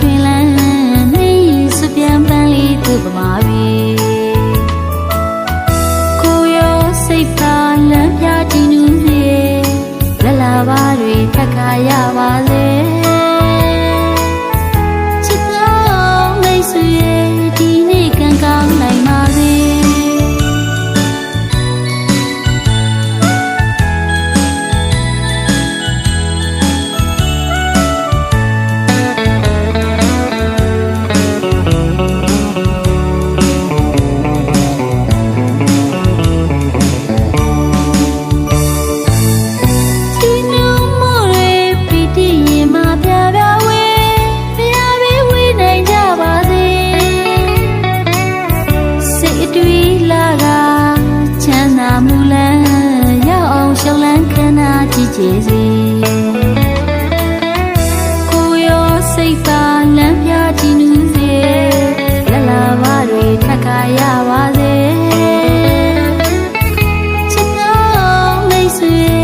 ရွှင်လန်းနေစပြန်ပန်းလေးသူ့ပမာပြီ စေစေကိုရောစိတ်သာလမ်းပြကြည်နူးစေလက်လာပါတွေထက်ခါရပါစေချစ်တော်မိတ်ဆွေ